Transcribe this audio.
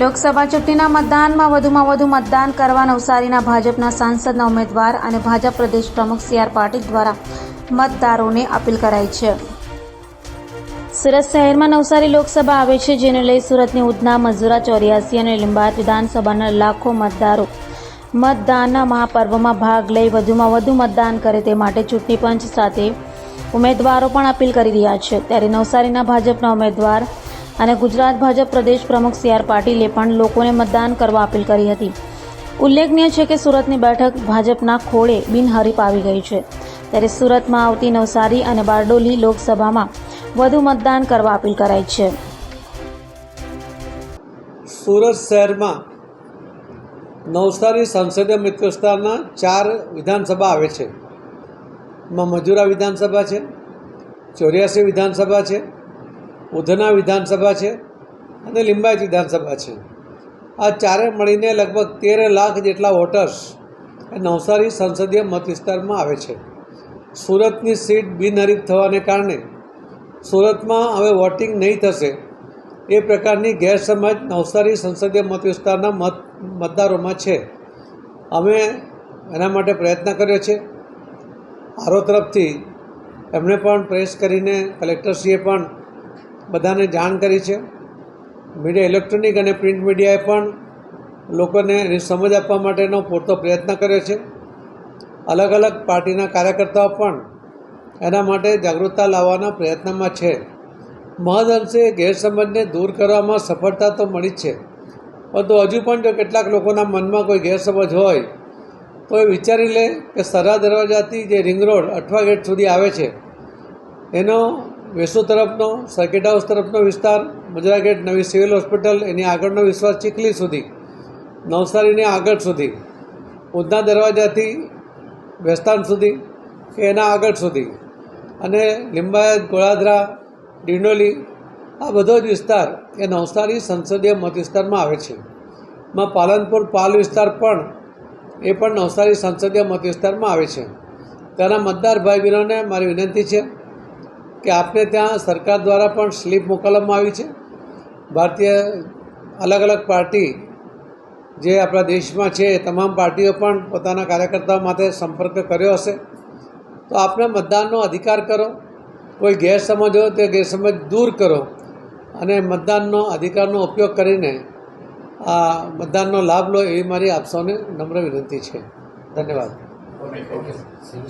લોકસભા ચૂંટણીના મતદાનમાં વધુમાં વધુ મતદાન કરવા નવસારીના ભાજપના સાંસદના ઉમેદવાર અને ભાજપ પ્રદેશ પ્રમુખ સી આર પાટીલ દ્વારા મતદારોને અપીલ કરાઈ છે. સુરત શહેરમાં નવસારી લોકસભા આવે છે, જેને લઈ સુરતની ઉધના મજુરા ચોર્યાસી અને લિંબાયત વિધાનસભાના લાખો મતદારો મતદાનના મહાપર્વમાં ભાગ લઈ વધુમાં વધુ મતદાન કરે તે માટે ચૂંટણી પંચ સાથે ઉમેદવારો પણ અપીલ કરી રહ્યા છે. ત્યારે નવસારીના ભાજપના ઉમેદવાર અને ગુજરાત ભાજપ પ્રદેશ પ્રમુખ સી આર પાટીલે પણ લોકોને મતદાન કરવા અપીલ કરી હતી. ઉલ્લેખનીય છે કે સુરતની બેઠક ભાજપના ખોળે બિનહરીફ આવી ગઈ છે. ત્યારે સુરતમાં આવતી નવસારી અને બારડોલી લોકસભામાં વધુ મતદાન કરવા અપીલ કરાઈ છે. સુરત શહેરમાં નવસારી સંસદીય મિત્ર વિસ્તારના ચાર વિધાનસભા આવે છે. એમાં મજૂરા વિધાનસભા છે, ચોર્યાસી વિધાનસભા છે, ઉધના વિધાનસભા છે અને લિંબાયત વિધાનસભા છે. આ ચારે મળીને લગભગ તેર લાખ જેટલા વોટર્સ નવસારી સંસદીય મત વિસ્તારમાં આવે છે. સુરતની સીટ બિનહરીફ થવાને કારણે સુરતમાં હવે વોટિંગ નહીં થશે એ પ્રકારની ગેરસમજ નવસારી સંસદીય મત વિસ્તારના મત મતદારોમાં છે. અમે એના માટે પ્રયત્ન કર્યો છે. આરો તરફથી એમણે પણ પ્રેસ કરીને કલેક્ટરશ્રીએ પણ બધાને જાણ કરી છે. મીડિયા ઇલેક્ટ્રોનિક અને પ્રિન્ટ મીડિયાએ પણ લોકોને એની સમજ આપવા માટેનો પૂરતો પ્રયત્ન કર્યો છે. અલગ અલગ પાર્ટીના કાર્યકર્તાઓ પણ એના માટે જાગૃતતા લાવવાના પ્રયત્નમાં છે. મહદઅંશે ગેરસમજને દૂર કરવામાં સફળતા તો મળી જ છે. પરંતુ હજુ પણ જો કેટલાક લોકોના મનમાં કોઈ ગેરસમજ હોય, તો એ વિચારી લે કે સરા દરવાજાથી જે રિંગ રોડ અઠવા ગેટ સુધી આવે છે, એનો વેસુ તરફનો સર્કિટ હાઉસ તરફનો વિસ્તાર, મજરા ગેટ નવી સિવિલ હોસ્પિટલ, એની આગળનો વિશ્વાસ ચીખલી સુધી, નવસારીને આગળ સુધી, ઉધના દરવાજાથી વેસ્તાન સુધી કે એના આગળ સુધી. અને લિંબાયત, ગોળાદરા ડિંડોલી, આ બધો જ વિસ્તાર એ નવસારી સંસદીય મત વિસ્તારમાં આવે છે. માં પાલનપુર પાલ વિસ્તાર પણ એ પણ નવસારી સંસદીય મત વિસ્તારમાં આવે છે. ત્યાંના મતદાર ભાઈ બહેનોને મારી વિનંતી છે કે આપને ત્યાં સરકાર દ્વારા પણ સ્લીપ મોકલવામાં આવી છે. ભારતીય અલગ અલગ પાર્ટી જે આપણા દેશમાં છે તમામ પાર્ટીઓ પણ પોતાના કાર્યકર્તાઓ માટે સંપર્ક કર્યો હશે. તો આપને મતદાનનો અધિકાર કરો. કોઈ ગેરસમજ હોય તે ગેરસમજ દૂર કરો. અને મતદાનનો અધિકારનો ઉપયોગ કરીને આ મતદાનનો લાભ લો એવી મારી આપ સૌને નમ્ર વિનંતી છે. ધન્યવાદ.